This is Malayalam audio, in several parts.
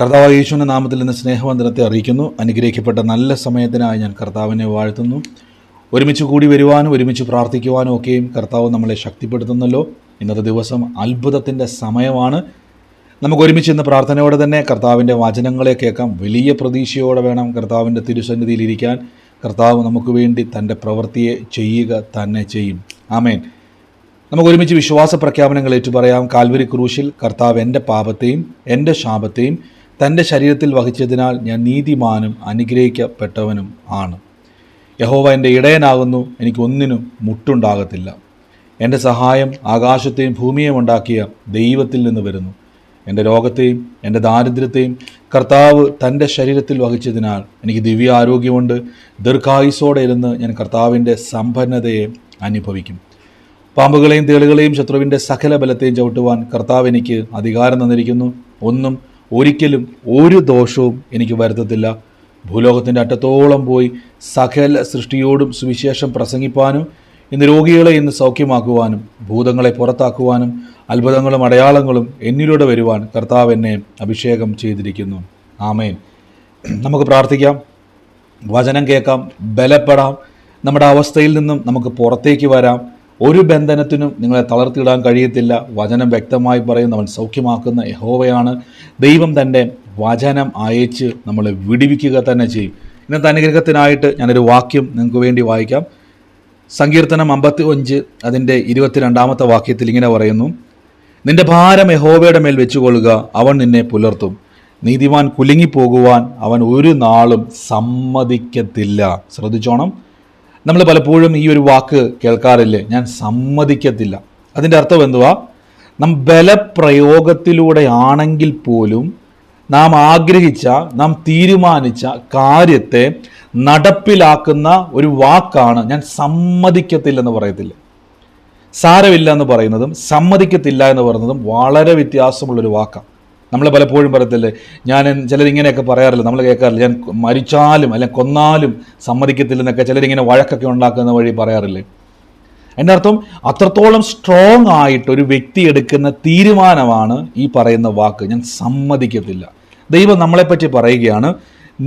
കർത്താവ് യേശുവിന്റെ നാമത്തിൽ നിന്ന് സ്നേഹവന്ദനത്തെ അറിയിക്കുന്നു. അനുഗ്രഹിക്കപ്പെട്ട നല്ല സമയത്തിനായി ഞാൻ കർത്താവിനെ വാഴ്ത്തുന്നു. ഒരുമിച്ച് കൂടി വരുവാനും ഒരുമിച്ച് പ്രാർത്ഥിക്കുവാനും ഒക്കെയും കർത്താവ് നമ്മളെ ശക്തിപ്പെടുത്തുന്നല്ലോ. ഇന്നത്തെ ദിവസം അത്ഭുതത്തിന്റെ സമയമാണ്. നമുക്ക് ഒരുമിച്ച് ഇന്ന് പ്രാർത്ഥനയോടെ തന്നെ കർത്താവിന്റെ വചനങ്ങളെ കേൾക്കാം. വലിയ പ്രതീക്ഷയോടെ വേണം കർത്താവിന്റെ തിരുസന്നിധിയിൽ ഇരിക്കാൻ. കർത്താവ് നമുക്ക് വേണ്ടി തന്റെ പ്രവൃത്തിയെ ചെയ്യുക തന്നെ ചെയ്യും. ആമേൻ. നമുക്ക് ഒരുമിച്ച് വിശ്വാസ പ്രഖ്യാപനങ്ങൾ ഏറ്റുപറയാം. കാൽവരി ക്രൂശിൽ കർത്താവ് എന്റെ പാപത്തെയും എന്റെ ശാപത്തെയും തന്റെ ശരീരത്തിൽ വഹിച്ചതിനാൽ ഞാൻ നീതിമാനും അനുഗ്രഹിക്കപ്പെട്ടവനും ആണ്. യഹോവ എന്റെ ഇടയനാകുന്നു എനിക്കൊന്നിനും മുട്ടുണ്ടാകത്തില്ല. എന്റെ സഹായം ആകാശത്തെയും ഭൂമിയെയും ഉണ്ടാക്കിയ ദൈവത്തിൽ നിന്ന് വരുന്നു. എന്റെ രോഗത്തെയും എന്റെ ദാരിദ്ര്യത്തെയും കർത്താവ് തന്റെ ശരീരത്തിൽ വഹിച്ചതിനാൽ എനിക്ക് ദിവ്യ ആരോഗ്യമുണ്ട് ദീർഘായുസോടെ ഇരുന്ന് ഞാൻ കർത്താവിന്റെ സമ്പന്നതയെ അനുഭവിക്കും. പാമ്പുകളെയും തേളുകളെയും ശത്രുവിന്റെ സകല ബലത്തെയും ചവിട്ടുവാൻ കർത്താവ് എനിക്ക് അധികാരം തന്നിരിക്കുന്നു. ഒന്നും ഒരിക്കലും ഒരു ദോഷവും എനിക്ക് വരുത്തത്തില്ല. ഭൂലോകത്തിന്റെ അറ്റത്തോളം പോയി സകല സൃഷ്ടിയോടും സുവിശേഷം പ്രസംഗിപ്പാനും ഇന്ന് രോഗികളെ ഇന്ന് സൗഖ്യമാക്കുവാനും ഭൂതങ്ങളെ പുറത്താക്കുവാനും അത്ഭുതങ്ങളും അടയാളങ്ങളും എന്നിലൂടെ വരുവാൻ കർത്താവ് എന്നെ അഭിഷേകം ചെയ്തിരിക്കുന്നു. ആമേൻ. നമുക്ക് പ്രാർത്ഥിക്കാം. വചനം കേൾക്കാം. ബലപ്പെടാം. നമ്മുടെ അവസ്ഥയിൽ നിന്നും നമുക്ക് പുറത്തേക്ക് വരാം. ഒരു ബന്ധനത്തിനും നിങ്ങളെ തളർത്തിയിടാൻ കഴിയത്തില്ല. വചനം വ്യക്തമായി പറയുന്നവൻ അവൻ സൗഖ്യമാക്കുന്ന യഹോവയാണ്. ദൈവം തന്റെ വചനം അയച്ച് നമ്മളെ വിടിവിക്കുക തന്നെ ചെയ്യും. ഇന്നത്തെ അനുഗ്രഹത്തിനായിട്ട് ഞാനൊരു വാക്യം നിങ്ങൾക്ക് വേണ്ടി വായിക്കാം. സങ്കീർത്തനം അമ്പത്തി അഞ്ച് അതിന്റെ ഇരുപത്തിരണ്ടാമത്തെ വാക്യത്തിൽ ഇങ്ങനെ പറയുന്നു. നിന്റെ ഭാരം യഹോവയുടെ മേൽ വെച്ചുകൊള്ളുക അവൻ നിന്നെ പുലർത്തും. നീതിമാൻ കുലുങ്ങിപ്പോകുവാൻ അവൻ ഒരു നാളും സമ്മതിക്കത്തില്ല. ശ്രദ്ധിച്ചോണം. നമ്മൾ പലപ്പോഴും ഈ ഒരു വാക്ക് കേൾക്കാറില്ലേ? ഞാൻ സമ്മതിക്കത്തില്ല. അതിന്റെ അർത്ഥം എന്തുവാ? നാം ബലപ്രയോഗത്തിലൂടെ ആണെങ്കിൽ പോലും നാം ആഗ്രഹിച്ച നാം തീരുമാനിച്ച കാര്യത്തെ നടപ്പിലാക്കുന്ന ഒരു വാക്കാണ് ഞാൻ സമ്മതിക്കത്തില്ലെന്ന് പറയത്തില്ല? സാരമില്ല എന്ന് പറയുന്നതും സമ്മതിക്കത്തില്ല എന്ന് പറയുന്നതും വളരെ വ്യത്യാസമുള്ളൊരു വാക്കാണ് നമ്മൾ പലപ്പോഴും പറയത്തില്ലേ ഞാൻ ചിലരിങ്ങനെയൊക്കെ പറയാറില്ല നമ്മൾ കേൾക്കാറില്ല. ഞാൻ മരിച്ചാലും അല്ലെങ്കിൽ കൊന്നാലും സമ്മതിക്കത്തില്ലെന്നൊക്കെ ചിലരിങ്ങനെ വഴക്കൊക്കെ ഉണ്ടാക്കുന്ന വഴി പറയാറില്ലേ? എന്റെ അർത്ഥം അത്രത്തോളം സ്ട്രോങ് ആയിട്ട് ഒരു വ്യക്തി എടുക്കുന്ന തീരുമാനമാണ് ഈ പറയുന്ന വാക്ക്. ഞാൻ സമ്മതിക്കത്തില്ല. ദൈവം നമ്മളെപ്പറ്റി പറയുകയാണ്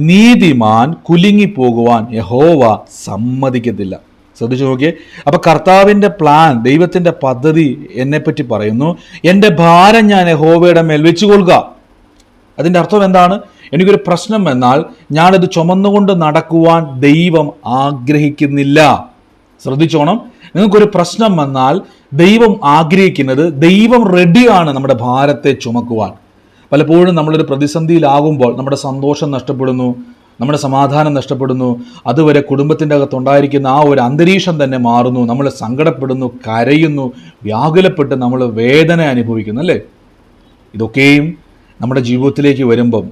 നീതിമാൻ കുലുങ്ങിപ്പോകുവാൻ യഹോവ സമ്മതിക്കത്തില്ല. ശ്രദ്ധിച്ചു നോക്കിയേ. അപ്പൊ കർത്താവിന്റെ പ്ലാൻ ദൈവത്തിന്റെ പദ്ധതി എന്നെപ്പറ്റി പറയുന്നു. എന്റെ ഭാരം ഞാൻ ഹോവയുടെ മേൽ വെച്ചു കൊള്ളുക അതിന്റെ അർത്ഥം എന്താണ്? എനിക്കൊരു പ്രശ്നം എന്നാൽ ഞാനത് ചുമന്നുകൊണ്ട് നടക്കുവാൻ ദൈവം ആഗ്രഹിക്കുന്നില്ല. ശ്രദ്ധിച്ചോണം. നിങ്ങൾക്കൊരു പ്രശ്നം വന്നാൽ ദൈവം ആഗ്രഹിക്കുന്നത് ദൈവം റെഡിയാണ് നമ്മുടെ ഭാരത്തെ ചുമക്കുവാൻ. പലപ്പോഴും നമ്മളൊരു പ്രതിസന്ധിയിലാകുമ്പോൾ നമ്മുടെ സന്തോഷം നഷ്ടപ്പെടുന്നു. നമ്മുടെ സമാധാനം നഷ്ടപ്പെടുന്നു. അതുവരെ കുടുംബത്തിന്റെ അകത്തുണ്ടായിരിക്കുന്ന ആ ഒരു അന്തരീക്ഷം തന്നെ മാറുന്നു. നമ്മൾ സങ്കടപ്പെടുന്നു കരയുന്നു വ്യാകുലപ്പെട്ട് നമ്മൾ വേദന അനുഭവിക്കുന്നു അല്ലേ? ഇതൊക്കെയും നമ്മുടെ ജീവിതത്തിലേക്ക് വരുമ്പം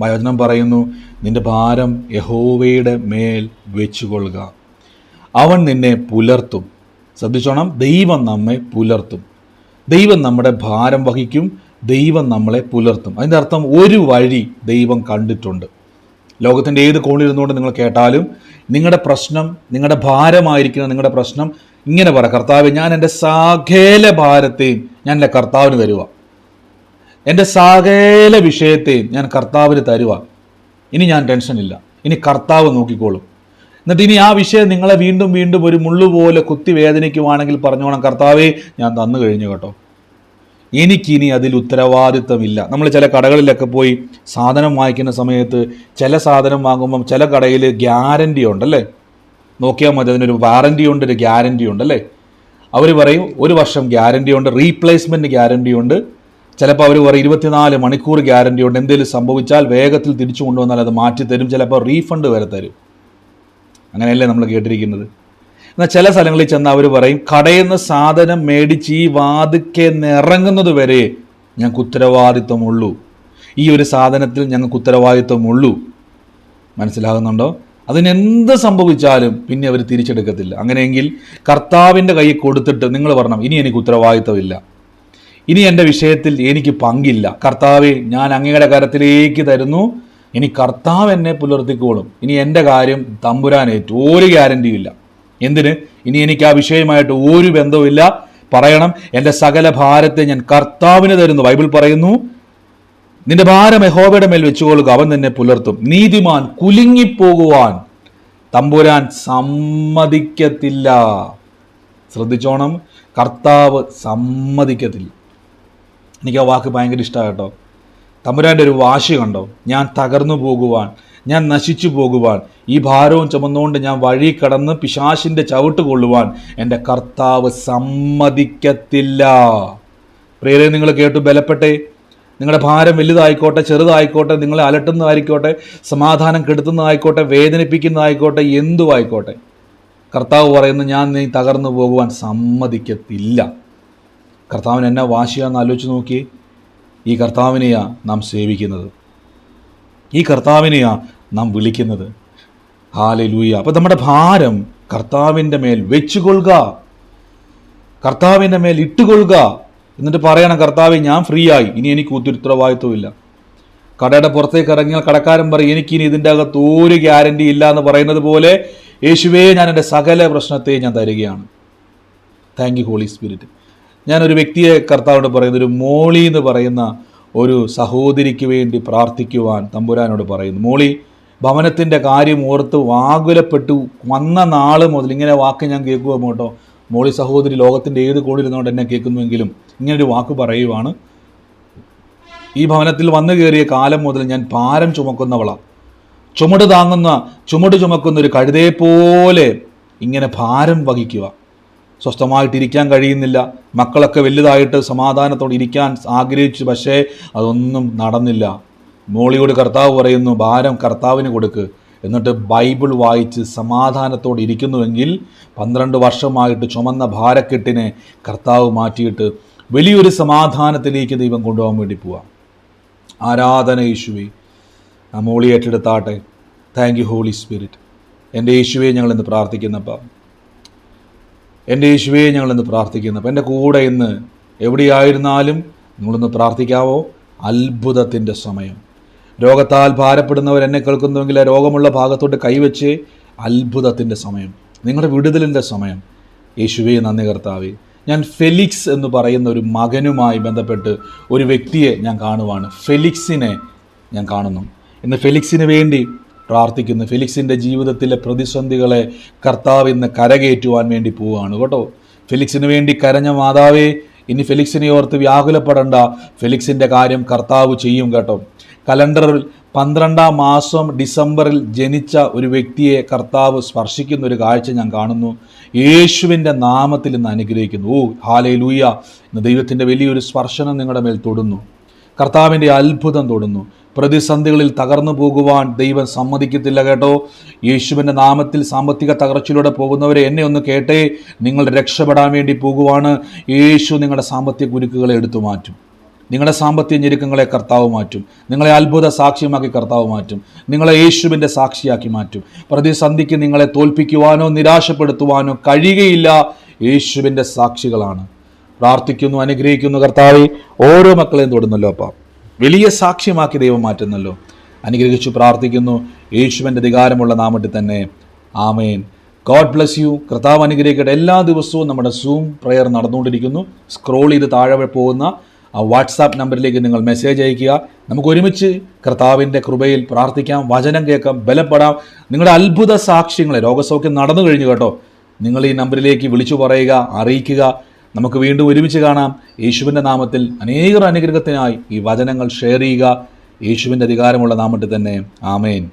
വചനം പറയുന്നു നിന്റെ ഭാരം യഹോവയുടെ മേൽ വെച്ചുകൊള്ളുക. അവൻ നിന്നെ പുലർത്തും. ശ്രദ്ധിച്ചോണം ദൈവം നമ്മെ പുലർത്തും. ദൈവം നമ്മുടെ ഭാരം വഹിക്കും ദൈവം നമ്മളെ പുലർത്തും. അതിന്റെ അർത്ഥം ഒരു വഴി ദൈവം കണ്ടിട്ടുണ്ട്. ലോകത്തിന്റെ ഏത് കോണിൽ ഇരുന്നുകൊണ്ട് നിങ്ങൾ കേട്ടാലും നിങ്ങളുടെ പ്രശ്നം നിങ്ങളുടെ ഭാരമായിരിക്കുന്ന നിങ്ങളുടെ പ്രശ്നം ഇങ്ങനെ പറ കർത്താവ് ഞാൻ എന്റെ സകല ഭാരത്തെയും ഞാൻ എന്റെ കർത്താവിന് തരുക എന്റെ സകല വിഷയത്തെയും ഞാൻ കർത്താവിന് തരുക ഇനി ഞാൻ ടെൻഷൻ ഇല്ല. ഇനി കർത്താവ് നോക്കിക്കോളും. എന്നിട്ട് ഇനി ആ വിഷയം നിങ്ങളെ വീണ്ടും വീണ്ടും ഒരു മുള്ളുപോലെ കുത്തി വേദനിക്കുവാണെങ്കിൽ പറഞ്ഞോണം കർത്താവേ ഞാൻ തന്നു കഴിഞ്ഞു കേട്ടോ. എനിക്കിനി അതിൽ ഉത്തരവാദിത്തമില്ല നമ്മൾ ചില കടകളിലൊക്കെ പോയി സാധനം വാങ്ങിക്കുന്ന സമയത്ത് ചില സാധനം വാങ്ങുമ്പം ചില കടയിൽ ഗ്യാരണ്ടി ഉണ്ടല്ലേ? നോക്കിയാൽ മതി അതിനൊരു വാറണ്ടി ഉണ്ട് ഒരു ഗ്യാരണ്ടി ഉണ്ടല്ലേ അവർ പറയും ഒരു വർഷം ഗ്യാരണ്ടി ഉണ്ട് റീപ്ലേസ്മെന്റ് ഗ്യാരണ്ടി ഉണ്ട്. ചിലപ്പോൾ അവർ പറയും ഇരുപത്തിനാല് മണിക്കൂർ ഗ്യാരണ്ടി ഉണ്ട്. എന്തെങ്കിലും സംഭവിച്ചാൽ വേഗത്തിൽ തിരിച്ചു കൊണ്ടുവന്നാൽ അത് മാറ്റി തരും ചിലപ്പോൾ റീഫണ്ട് വരെ തരും. അങ്ങനെയല്ലേ നമ്മൾ കേട്ടിരിക്കുന്നത്? എന്നാൽ ചില സ്ഥലങ്ങളിൽ ചെന്ന് അവർ പറയും കടയിൽ നിന്ന് സാധനം മേടിച്ച് ഈ വാതിക്കെ ഇറങ്ങുന്നത് വരെ ഞങ്ങൾക്ക് ഉത്തരവാദിത്വമുള്ളൂ. ഈ ഒരു സാധനത്തിൽ ഞങ്ങൾക്ക് ഉത്തരവാദിത്വമുള്ളൂ. മനസ്സിലാകുന്നുണ്ടോ? അതിനെന്ത് സംഭവിച്ചാലും പിന്നെ അവർ തിരിച്ചെടുക്കത്തില്ല. അങ്ങനെയെങ്കിൽ കർത്താവിന്റെ കയ്യിൽ കൊടുത്തിട്ട് നിങ്ങൾ പറഞ്ഞു ഇനി എനിക്ക് ഉത്തരവാദിത്വമില്ല. ഇനി എന്റെ വിഷയത്തിൽ എനിക്ക് പങ്കില്ല. കർത്താവെ ഞാൻ അങ്ങയുടെ കരത്തിലേക്ക് തരുന്നു. ഇനി കർത്താവ് എന്നെ പുലർത്തിക്കോളും. ഇനി എന്റെ കാര്യം തമ്പുരാനേറ്റു ഒരു ഗ്യാരന്റിയും ഇല്ല. എന്തിന്? ഇനി എനിക്ക് ആ വിഷയമായിട്ട് ഒരു ബന്ധവുമില്ല. പറയണം എന്റെ സകല ഭാരത്തെ ഞാൻ കർത്താവിന് തരുന്നു. ബൈബിൾ പറയുന്നു നിന്റെ ഭാരം എഹോബയുടെ മേൽ വെച്ചുകൊള്ളുക അവൻ നിന്നെ പുലർത്തും. നീതിമാൻ കുലുങ്ങിപ്പോകുവാൻ തമ്പുരാൻ സമ്മതിക്കത്തില്ല. ശ്രദ്ധിച്ചോണം കർത്താവ് സമ്മതിക്കത്തില്ല. എനിക്ക് ആ വാക്ക് ഭയങ്കര ഇഷ്ടമാണ് കേട്ടോ. തമ്പുരാന്റെ ഒരു വാശി കണ്ടോ? ഞാൻ തകർന്നു പോകുവാൻ. ഞാൻ നശിച്ചു പോകുവാൻ. ഈ ഭാരവും ചുമന്നുകൊണ്ട് ഞാൻ വഴി കടന്ന് പിശാശിന്റെ ചവിട്ട് കൊള്ളുവാൻ എന്റെ കർത്താവ് സമ്മതിക്കത്തില്ല. പ്രിയരെ നിങ്ങൾ കേട്ടു ബലപ്പെട്ടെ. നിങ്ങളുടെ ഭാരം വലുതായിക്കോട്ടെ ചെറുതായിക്കോട്ടെ നിങ്ങളെ അലട്ടുന്നതായിക്കോട്ടെ സമാധാനം കെടുത്തുന്നതായിക്കോട്ടെ വേദനിപ്പിക്കുന്നതായിക്കോട്ടെ എന്തുമായിക്കോട്ടെ. കർത്താവ് പറയുന്നു ഞാൻ നീ തകർന്നു പോകുവാൻ സമ്മതിക്കത്തില്ല. കർത്താവിന് എന്നാ വാശിയാന്ന് ആലോചിച്ച് നോക്കി ഈ കർത്താവിനെയാണ് നാം സേവിക്കുന്നത്. ഈ കർത്താവിനെയാ നാം വിളിക്കുന്നത്. ഹാലെ ലൂയ അപ്പം നമ്മുടെ ഭാരം കർത്താവിന്റെ മേൽ വെച്ചുകൊള്ളുക. കർത്താവിന്റെ മേൽ ഇട്ടുകൊള്ളുക എന്നിട്ട് പറയണം കർത്താവ് ഞാൻ ഫ്രീ ആയി. ഇനി എനിക്ക് ഉത്തരവാദിത്വമില്ല കടയുടെ പുറത്തേക്ക് ഇറങ്ങിയാൽ കടക്കാരൻ പറയും എനിക്കിനി ഇതിന്റെ അകത്ത് ഒരു ഗ്യാരണ്ടി ഇല്ല എന്ന് പറയുന്നത് പോലെ യേശുവേ ഞാൻ എന്റെ സകല പ്രശ്നത്തെ ഞാൻ തരികയാണ്. താങ്ക് യു ഹോളി സ്പിരിറ്റ് ഞാനൊരു വ്യക്തിയെ കർത്താവിനോട് പറയുന്നത് ഒരു മോളി എന്ന് പറയുന്ന ഒരു സഹോദരിക്ക് വേണ്ടി പ്രാർത്ഥിക്കുവാൻ തമ്പുരാനോട് പറയുന്നു. മോളി ഭവനത്തിന്റെ കാര്യം ഓർത്ത് വാകുലപ്പെട്ടു. വന്ന നാൾ മുതൽ ഇങ്ങനെ വാക്ക് ഞാൻ കേൾക്കുക കേട്ടോ മോളി സഹോദരി ലോകത്തിന്റെ ഏത് കോണിരുന്നുകൊണ്ട് എന്നെ കേൾക്കുന്നുവെങ്കിലും ഇങ്ങനൊരു വാക്ക് പറയുവാണ്. ഈ ഭവനത്തിൽ വന്നു കയറിയ കാലം മുതൽ ഞാൻ ഭാരം ചുമക്കുന്നവളാണ് ചുമട് താങ്ങുന്ന ചുമട് ചുമക്കുന്ന ഒരു കഴുതയെ പോലെ ഇങ്ങനെ ഭാരം വഹിക്കുക. സ്വസ്ഥമായിട്ടിരിക്കാൻ കഴിയുന്നില്ല. മക്കളൊക്കെ വലുതായിട്ട് സമാധാനത്തോടെ ഇരിക്കാൻ ആഗ്രഹിച്ചു. പക്ഷേ അതൊന്നും നടന്നില്ല. മോളിയോട് കർത്താവ് പറയുന്നു ഭാരം കർത്താവിന് കൊടുക്ക്. എന്നിട്ട് ബൈബിൾ വായിച്ച് സമാധാനത്തോടെ ഇരിക്കുന്നുവെങ്കിൽ പന്ത്രണ്ട് വർഷമായിട്ട് ചുമന്ന ഭാരക്കെട്ടിനെ കർത്താവ് മാറ്റിയിട്ട് വലിയൊരു സമാധാനത്തിലേക്ക് ദൈവം കൊണ്ടുപോകാൻ വേണ്ടി പോവാം. ആരാധന യേശുവെ ആ മോളി ഏറ്റെടുത്താട്ടെ. താങ്ക് യു ഹോളി സ്പിരിറ്റ് എന്റെ യേശുവെ ഞങ്ങളിന്ന് പ്രാർത്ഥിക്കുന്നപ്പം. എന്റെ യേശുവെ ഞങ്ങളിന്ന് പ്രാർത്ഥിക്കുന്നപ്പം. എന്റെ കൂടെ ഇന്ന് എവിടെയായിരുന്നാലും നിങ്ങളൊന്ന് പ്രാർത്ഥിക്കാവോ? അത്ഭുതത്തിന്റെ സമയം. രോഗത്താൽ ഭാരപ്പെടുന്നവർ എന്നെ കേൾക്കുന്നുവെങ്കിൽ രോഗമുള്ള ഭാഗത്തോട്ട് കൈവച്ച് അത്ഭുതത്തിന്റെ സമയം നിങ്ങളുടെ വിടുതലിന്റെ സമയം. യേശുവേ നന്ദി കർത്താവേ. ഞാൻ ഫെലിക്സ് എന്ന് പറയുന്ന ഒരു മകനുമായി ബന്ധപ്പെട്ട് ഒരു വ്യക്തിയെ ഞാൻ കാണുവാണ്. ഫെലിക്സിനെ ഞാൻ കാണുന്നു. ഇന്ന് ഫെലിക്സിന് വേണ്ടി പ്രാർത്ഥിക്കുന്നു. ഫെലിക്സിന്റെ ജീവിതത്തിലെ പ്രതിസന്ധികളെ കർത്താവ് ഇന്ന് കരകയറ്റുവാൻ വേണ്ടി പോവുകയാണ്. കേട്ടോ? ഫെലിക്സിന് വേണ്ടി കരഞ്ഞ മാതാവേ ഇനി ഫെലിക്സിനെ ഓർത്ത് വ്യാകുലപ്പെടേണ്ട. ഫെലിക്സിന്റെ കാര്യം കർത്താവ് ചെയ്യും കേട്ടോ. കലണ്ടറിൽ പന്ത്രണ്ടാം മാസം ഡിസംബറിൽ ജനിച്ച ഒരു വ്യക്തിയെ കർത്താവ് സ്പർശിക്കുന്ന ഒരു കാഴ്ച ഞാൻ കാണുന്നു. യേശുവിന്റെ നാമത്തിൽ ഇന്ന് അനുഗ്രഹിക്കുന്നു. ഓ ഹാലേ ലൂയ ഇന്ന് ദൈവത്തിന്റെ വലിയൊരു സ്പർശനം നിങ്ങളുടെ മേൽ തൊടുന്നു. കർത്താവിന്റെ അത്ഭുതം തൊടുന്നു. പ്രതിസന്ധികളിൽ തകർന്നു പോകുവാൻ ദൈവം സമ്മതിക്കത്തില്ല കേട്ടോ. യേശുവിന്റെ നാമത്തിൽ സാമ്പത്തിക തകർച്ചയിലൂടെ പോകുന്നവരെ എന്നെ ഒന്ന് കേട്ടേ. നിങ്ങൾ രക്ഷപ്പെടാൻ വേണ്ടി പോകുവാണ്. യേശു നിങ്ങളുടെ സാമ്പത്തിക കുരുക്കുകളെ എടുത്തു മാറ്റും. നിങ്ങളുടെ സാമ്പത്തിക ഞെരുക്കങ്ങളെ കർത്താവ് മാറ്റും. നിങ്ങളെ അത്ഭുത സാക്ഷ്യമാക്കി കർത്താവ് മാറ്റും. നിങ്ങളെ യേശുവിന്റെ സാക്ഷിയാക്കി മാറ്റും. പ്രതിസന്ധിക്ക് നിങ്ങളെ തോൽപ്പിക്കുവാനോ നിരാശപ്പെടുത്തുവാനോ കഴിയുകയില്ല. യേശുവിന്റെ സാക്ഷികളാണ്. പ്രാർത്ഥിക്കുന്നു അനുഗ്രഹിക്കുന്നു കർത്താവെ. ഓരോ മക്കളെയും തൊടുന്നല്ലോ അപ്പ. വലിയ സാക്ഷ്യമാക്കി ദൈവം മാറ്റുന്നല്ലോ. അനുഗ്രഹിച്ചു പ്രാർത്ഥിക്കുന്നു. യേശുവിന്റെ അധികാരമുള്ള നാമത്തിൽ തന്നെ. ആമേൻ. God bless you. കർത്താവ് അനുഗ്രഹിക്കട്ടെ. എല്ലാ ദിവസവും നമ്മുടെ സൂം പ്രെയർ നടന്നുകൊണ്ടിരിക്കുന്നു. സ്ക്രോൾ ചെയ്ത് താഴെ പോകുന്ന ആ വാട്സാപ്പ് നമ്പറിലേക്ക് നിങ്ങൾ മെസ്സേജ് അയയ്ക്കുക. നമുക്ക് ഒരുമിച്ച് കർത്താവിന്റെ കൃപയിൽ പ്രാർത്ഥിക്കാം വചനം കേൾക്കാം ബലപ്പെടാം. നിങ്ങളുടെ അത്ഭുത സാക്ഷ്യങ്ങളെ രോഗസൗഖ്യം നടന്നു കഴിഞ്ഞു കേട്ടോ. നിങ്ങൾ ഈ നമ്പറിലേക്ക് വിളിച്ചു പറയുക അറിയിക്കുക. നമുക്ക് വീണ്ടും ഒരുമിച്ച് കാണാം. യേശുവിന്റെ നാമത്തിൽ അനേകർ അനുഗ്രഹത്തിനായി ഈ വചനങ്ങൾ ഷെയർ ചെയ്യുക. യേശുവിന്റെ അധികാരമുള്ള നാമത്തിൽ തന്നെ. ആമേൻ.